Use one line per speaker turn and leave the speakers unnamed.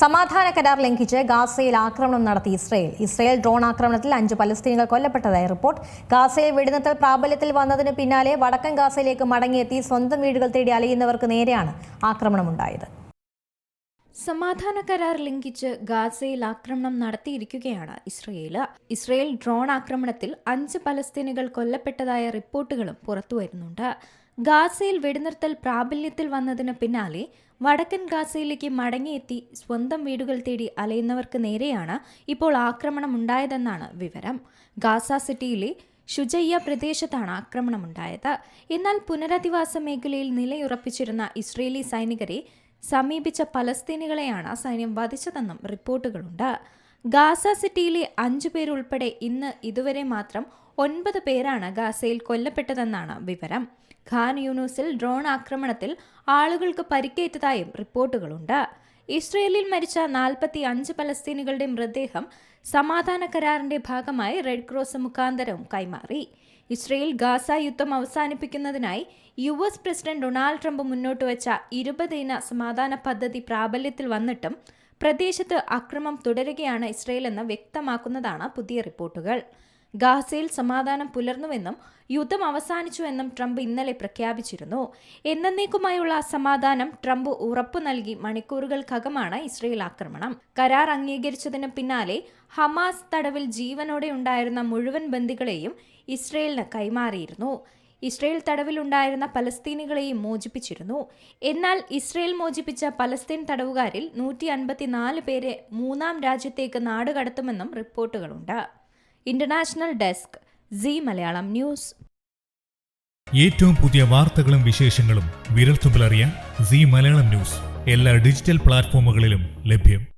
സമാധാന കരാർ ലംഘിച്ച് ഗാസയിൽ ആക്രമണം നടത്തി ഇസ്രയേൽ. ഇസ്രയേൽ ഡ്രോൺ ആക്രമണത്തിൽ അഞ്ച് പലസ്തീനികൾ കൊല്ലപ്പെട്ടതായി റിപ്പോർട്ട്. ഗാസയിൽ വെടിനിർത്തൽ പ്രാബല്യത്തിൽ വന്നതിന് പിന്നാലെ വടക്കൻ ഗാസയിലേക്ക് മടങ്ങിയെത്തി സ്വന്തം വീടുകൾ തേടി അലയുന്നവർക്ക് നേരെയാണ് ആക്രമണമുണ്ടായത്.
സമാധാന കരാർ ലംഘിച്ച് ഗാസയിൽ ആക്രമണം നടത്തിയിരിക്കുകയാണ് ഇസ്രയേൽ ഇസ്രയേൽ ഡ്രോൺ ആക്രമണത്തിൽ അഞ്ച് പലസ്തീനികൾ കൊല്ലപ്പെട്ടതായ റിപ്പോർട്ടുകളും പുറത്തുവരുന്നുണ്ട്. ഗാസയിൽ വെടിനിർത്തൽ പ്രാബല്യത്തിൽ വന്നതിന് പിന്നാലെ വടക്കൻ ഗാസയിലേക്ക് മടങ്ങിയെത്തി സ്വന്തം വീടുകൾ തേടി അലയുന്നവർക്ക് നേരെയാണ് ഇപ്പോൾ ആക്രമണം ഉണ്ടായതെന്നാണ് വിവരം. ഗാസ സിറ്റിയിലെ ഷുജയ്യ പ്രദേശത്താണ് ആക്രമണമുണ്ടായത്. എന്നാൽ പുനരധിവാസ മേഖലയിൽ നിലയുറപ്പിച്ചിരുന്ന ഇസ്രേലി സൈനികരെ സമീപിച്ച പലസ്തീനികളെയാണ് സൈന്യം വധിച്ചതെന്നും റിപ്പോർട്ടുകളുണ്ട്. ഗാസ സിറ്റിയിലെ അഞ്ചു പേരുൾപ്പെടെ ഇന്ന് ഇതുവരെ മാത്രം ഒൻപത് പേരാണ് ഗാസയിൽ കൊല്ലപ്പെട്ടതെന്നാണ് വിവരം. ഖാൻ യൂണൂസിൽ ഡ്രോൺ ആക്രമണത്തിൽ ആളുകൾക്ക് പരിക്കേറ്റതായും റിപ്പോർട്ടുകളുണ്ട്. ഇസ്രയേലിൽ മരിച്ച നാൽപ്പത്തി അഞ്ച് പലസ്തീനുകളുടെ മൃതദേഹം സമാധാന കരാറിന്റെ ഭാഗമായി റെഡ് ക്രോസ് മുഖാന്തരവും കൈമാറി. ഇസ്രയേൽ ഗാസ യുദ്ധം അവസാനിപ്പിക്കുന്നതിനായി U S president Donald Trump മുന്നോട്ട് വെച്ച ഇരുപത് ഇന സമാധാന പദ്ധതി പ്രാബല്യത്തിൽ വന്നിട്ടും പ്രദേശത്ത് അക്രമം തുടരുകയാണ് ഇസ്രയേൽ എന്ന് വ്യക്തമാക്കുന്നതാണ് പുതിയ റിപ്പോർട്ടുകൾ. ഗാസയിൽ സമാധാനം പുലർന്നുവെന്നും യുദ്ധം അവസാനിച്ചുവെന്നും ട്രംപ് ഇന്നലെ പ്രഖ്യാപിച്ചിരുന്നു. എന്നേക്കുമായുള്ള സമാധാനം ട്രംപ് ഉറപ്പു നൽകി മണിക്കൂറുകൾക്കകമാണ് ഇസ്രയേൽ ആക്രമണം. കരാർ അംഗീകരിച്ചതിന് പിന്നാലെ ഹമാസ് തടവിൽ ജീവനോടെ ഉണ്ടായിരുന്ന മുഴുവൻ ബന്ദികളെയും ഇസ്രയേലിന് കൈമാറിയിരുന്നു. ഇസ്രയേൽ തടവിലുണ്ടായിരുന്ന പലസ്തീനികളെയും മോചിപ്പിച്ചിരുന്നു. എന്നാൽ ഇസ്രയേൽ മോചിപ്പിച്ച പലസ്തീൻ തടവുകാരിൽ നൂറ്റി അൻപത്തിനാല് പേരെ മൂന്നാം രാജ്യത്തേക്ക് നാടുകടത്തുമെന്നും റിപ്പോർട്ടുകളുണ്ട്. International desk C Malayalam news.
ഏറ്റവും പുതിയ വാർത്തകളും വിശേഷങ്ങളും വിരൽത്തുമ്പിലറിയാൻ സി മലയാളം ന്യൂസ് എല്ലാ ഡിജിറ്റൽ പ്ലാറ്റ്ഫോമുകളിലും ലഭ്യം.